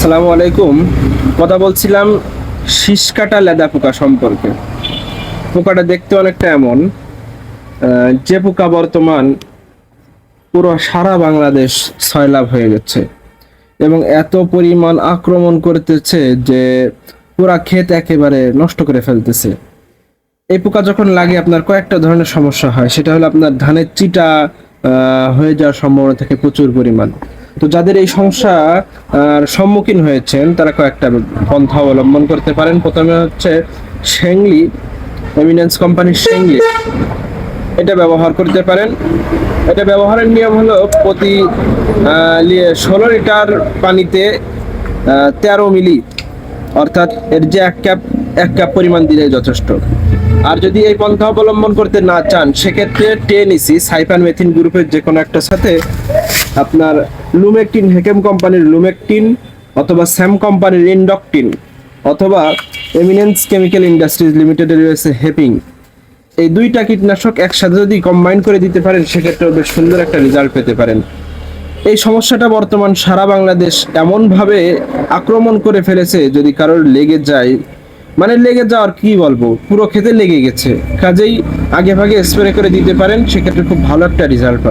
আসসালামু আলাইকুম। কথা বলছিলাম শীষ কাটা লেদা পোকা সম্পর্কে। পোকাটা দেখতে অনেকটা এমন যে পোকা বর্তমান পুরো সারা বাংলাদেশ ছয়লাভ হয়ে গেছে এবং এত পরিমাণ আক্রমণ করতেছে যে পুরা ক্ষেত একেবারে নষ্ট করে ফেলতেছে। এই পোকা যখন লাগে, আপনার কয়েকটা ধরনের সমস্যা হয়। সেটা হলো আপনার ধানের চিটা হয়ে যাওয়ার সম্ভাবনা থাকে প্রচুর পরিমাণ। তো যাদের এই সমস্যা সম্মুখীন হয়েছেন, তারা কয়েকটা পন্থা অবলম্বন করতে পারেন। প্রথমে হচ্ছে শেংলি এমিনেন্স কোম্পানির শেংলি এটা ব্যবহার করতে পারেন। এটা ব্যবহারের নিয়ম হলো প্রতি ষোলো লিটার পানিতে তেরো মিলি, অর্থাৎ এর যে এক ক্যাপ এক ক্যাপ পরিমাণ দিলে যথেষ্ট। আর যদি এই পন্থা অবলম্বন করতে না চান, সেক্ষেত্রে টেনিসি সাইফান মেথিন গ্রুপের যে কোনো একটা সাথে আপনার লুমেকটিন হেকেম কোম্পানির লুমেকটিন অথবা স্যাম কোম্পানির ইন্ডকটিন অথবা এমিনেন্স কেমিক্যাল ইন্ডাস্ট্রিজ লিমিটেডের রয়েছে হেপিং। এই দুইটা কীটনাশক একসাথে যদি কম্বাইন করে দিতে পারেন, সেক্ষেত্রেও বেশ সুন্দর একটা রেজাল্ট পেতে পারেন। এই সমস্যাটা বর্তমান সারা বাংলাদেশ এমনভাবে আক্রমণ করে ফেলেছে যদি কারোর লেগে যায়। মানে লেগে যাওয়ার কি বলব? পুরো খেতে লেগে গেছে। কাজেই আগে ভাগে স্প্রে করে দিতে পারেন, সেক্ষেত্রে খুব ভালো একটা রেজাল্ট পাবেন।